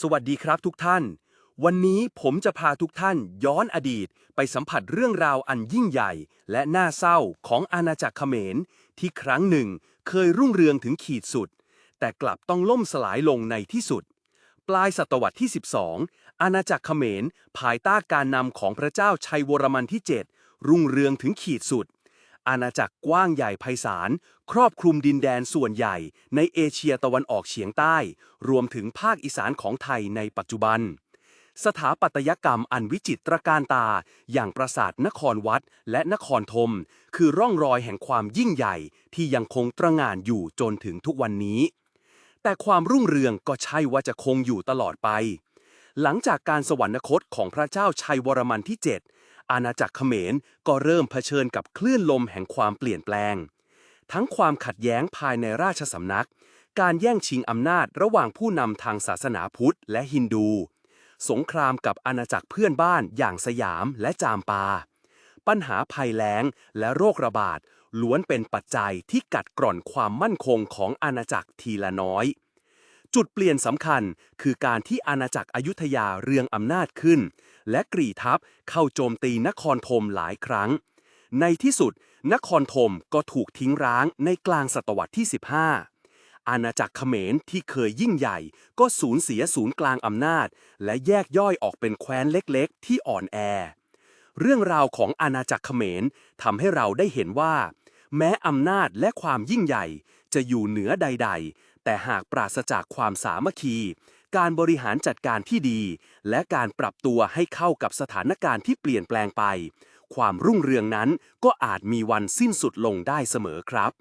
สวัสดีครับทุกท่าน วันนี้ผมจะพาทุกท่านย้อนอดีตไปสัมผัสเรื่องราวอันยิ่งใหญ่ และน่าเศร้าของอาณาจักรเขมร ที่ครั้งหนึ่งเคยรุ่งเรืองถึงขีดสุด แต่กลับต้องล่มสลายลงในที่สุด ปลายศตวรรษที่ 12 อาณาจักรเขมร ภายใต้การนำของพระเจ้าชัยวรมันที่ 7 รุ่งเรืองถึงขีดสุด อาณาจักรกว้างใหญ่ไพศาล ครอบคลุมดินแดนส่วนใหญ่ในเอเชียตะวันออกเฉียงใต้ รวมถึงภาคอีสานของไทยในปัจจุบัน สถาปัตยกรรมอันวิจิตรการตา อย่างปราสาทนครวัดและนครธมคือร่องรอยแห่งความยิ่งใหญ่ที่ยังคงตระหง่านอยู่จนถึงทุกวันนี้ แต่ความรุ่งเรืองก็ใช่ว่าจะคงอยู่ตลอดไปหลังจากการสวรรคตของพระเจ้าชัยวรมันที่7 อาณาจักรเขมรก็เริ่มเผชิญกับคลื่นลมแห่งความเปลี่ยนแปลง ทั้งความขัดแย้งภายในราชสำนัก การแย่งชิงอำนาจระหว่างผู้นำทางศาสนาพุทธและฮินดู สงครามกับอาณาจักรเพื่อนบ้านอย่างสยามและจามปา ปัญหาภัยแล้งและโรคระบาดล้วนเป็นปัจจัยที่กัดกร่อนความมั่นคงของอาณาจักรทีละน้อย จุดเปลี่ยนสำคัญคือการที่อาณาจักรอยุธยาเรืองอำนาจขึ้น และกรีทัพเข้าโจมตีนครธมหลายครั้ง ในที่สุด นครธมก็ถูกทิ้งร้างในกลางศตวรรษที่ 15 อาณาจักรเขมรที่เคยยิ่งใหญ่ ก็สูญเสียศูนย์กลางอำนาจ และแยกย่อยออกเป็นแคว้นเล็กๆ ที่อ่อนแอ เรื่องราวของอาณาจักรเขมรทำให้เราได้เห็นว่า แม้อำนาจและความยิ่งใหญ่จะอยู่เหนือใดๆ แต่หากปราศจากความสามัคคี การบริหารจัดการที่ดี และการปรับตัวให้เข้ากับสถานการณ์ที่เปลี่ยนแปลงไป ความรุ่งเรืองนั้นก็อาจมีวันสิ้นสุดลงได้เสมอครับ